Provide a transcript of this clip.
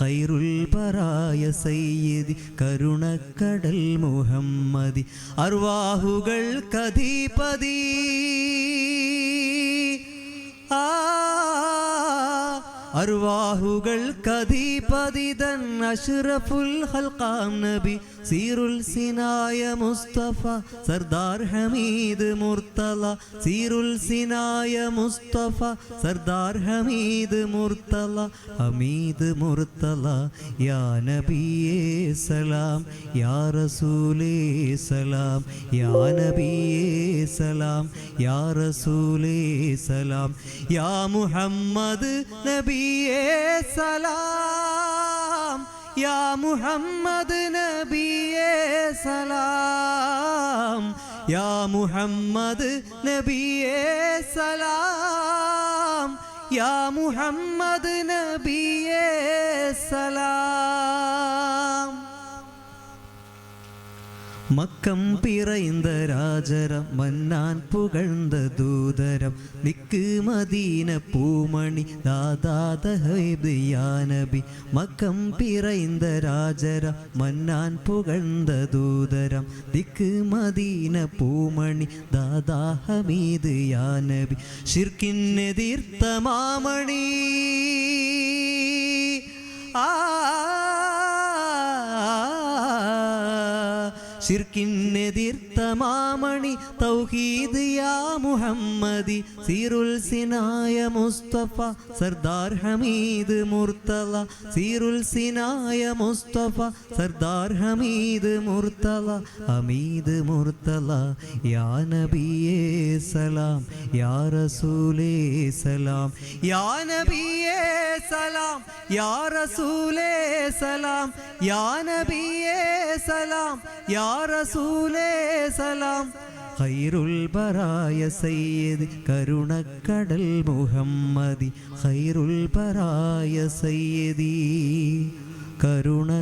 ഖൈറുൽ പറായ സയ്യിദി കരുണക്കടൽ മുഹമ്മദി. അർവാഹുകൾ കധീപതി അർവാഹുകൾ കധീപതിതൻ അഷ്റഫുൽ ഹൽക്കാം നബി സീറുൽ സിനായ മുസ്തഫ സർദാർ ഹമീദ് മുർത്തല സീറുൽ സിനായ മുസ്തഫ സർദാർ ഹമീദ് മുർത്തല ഹമീദ് മുർത്തല യാ നബിയേ സലാം യാ റസൂലേ സലാം യാ നബിയേ സലാം യാ റസൂലേ സലാം യാ മുഹമ്മദ് നബിയേ സലാം. യാ മുഹമ്മദ് നബിയേ സലാം. യാ മുഹമ്മദ് നബിയേ സലാം. യാ മുഹമ്മദ് നബിയേ സലാം. മക്കം പിറയുന്ന രാജരം മന്നാൻ പുകഴ്ന്ന ദൂതരം. നിക്ക് മദീന പൂമണി ദാദാദഹൈബിയാനബി മക്കം പിറയുന്ന രാജരം മന്നാൻ പുകഴ്ന്ന ദൂതരം. നിക്ക് മദീന പൂമണി ദാദാഹമീദ് യാനബി ഷിർക്കിന് തീർത്ത മാമണീ. ഷിർക്കിന്നെതിർത്ത മാമണി തൗഹീദ് യാ മുഹമ്മദി സീറുൽ സിനായ മുസ്തഫ സർദാർ ഹമീദ് മുർത്തല സീറുൽ സിനായ മുസ്തഫ സർദാർ ഹമീദ് മുർത്തല അമീദ് മുർത്തല യാ നബിയേ സലാം യാ റസൂലേ സലാം യാ നബിയേ സലാം യാ റസൂലേ സലാം യാ നബിയേ സലാം യാ റസൂലേ സലാം. ഖൈറുൽ ബറായ സയ്യിദ് കരുണക്കടൽ മുഹമ്മദി. ഖൈറുൽ ബറായ സയ്യിദി കരുണക്കടൽ